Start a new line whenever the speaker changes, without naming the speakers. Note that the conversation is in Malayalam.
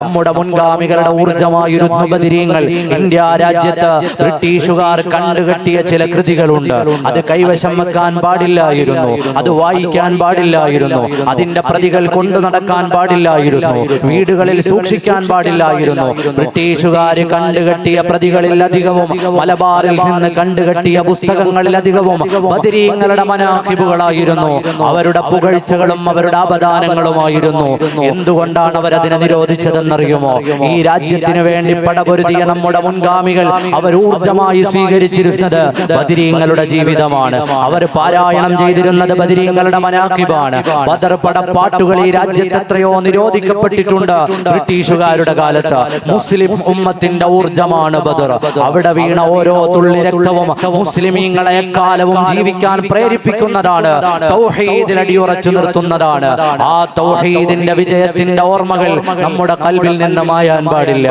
നമ്മുടെ മുൻഗാമികളുടെ ഊർജമായിരുന്നു ബദിരീങ്ങൾ ഇന്ത്യ രാജ്യത്ത് ബ്രിട്ടീഷുകാർ കണ്ടുകെട്ടിയ ചില കൃതികളുണ്ട്. അത് കൈവശം വെക്കാൻ പാടില്ലായിരുന്നു. അത് വായിക്കാൻ പാടില്ലായിരുന്നു. അതിന്റെ പ്രതികൾ കൊണ്ടു നടക്കാൻ പാടില്ലായിരുന്നു. വീടുകളിൽ സൂക്ഷിക്കാൻ പാടില്ലായിരുന്നു. ബ്രിട്ടീഷുകാർ കണ്ടുകെട്ടിയ പ്രതികളിൽ അധികവും മലബാറിൽ നിന്ന് കണ്ടുകെട്ടിയ പുസ്തകങ്ങളിൽ അധികവും ബദിരീങ്ങളുടെ മനാഹിബുകളായിരുന്നു. അവരുടെ പുകഴ്ചകളും അവരുടെ അപദാനങ്ങളുമായിരുന്നു എന്തുകൊണ്ടാണ് അവർ അതിനെ നിരോധിച്ചതെന്നറിയുമോ ഈ രാജ്യത്തിന് വേണ്ടി പടപൊരുതിയ നമ്മുടെ മുൻഗാമികൾ അവർ ഊർജമായി സ്വീകരിച്ചിരുന്നത് ബദിരീങ്ങളുടെ ജീവിതമാണ്. അവർ പാരായണം ചെയ്തിരുന്നത് ബദിരീങ്ങളുടെ മനാക്കിബാണ് ബദർ പടപ്പാട്ടുകൾ ഈ രാജ്യത്ത് എത്രയോ നിരോധിക്കപ്പെട്ടിട്ടുണ്ട്. ബ്രിട്ടീഷുകാരുടെ കാലത്ത് മുസ്ലിം ഉമ്മത്തിന്റെ ഊർജമാണ് ബദർ. അവിടെ വീണ ഓരോ തുള്ളി രക്തവും മുസ്ലിമീങ്ങളെ എക്കാലവും ജീവിക്കാൻ പ്രേരിപ്പിക്കുന്നതാണ്. തൗഹീദിൽ അടിയുറച്ചു നിർത്തുന്നതാണ്. ആ തൗഹീദിന്റെ വിജയത്തിന്റെ ഓർമ്മകൾ നമ്മുടെ കൽവിൽ നിന്ന് മായാൻ പാടില്ല.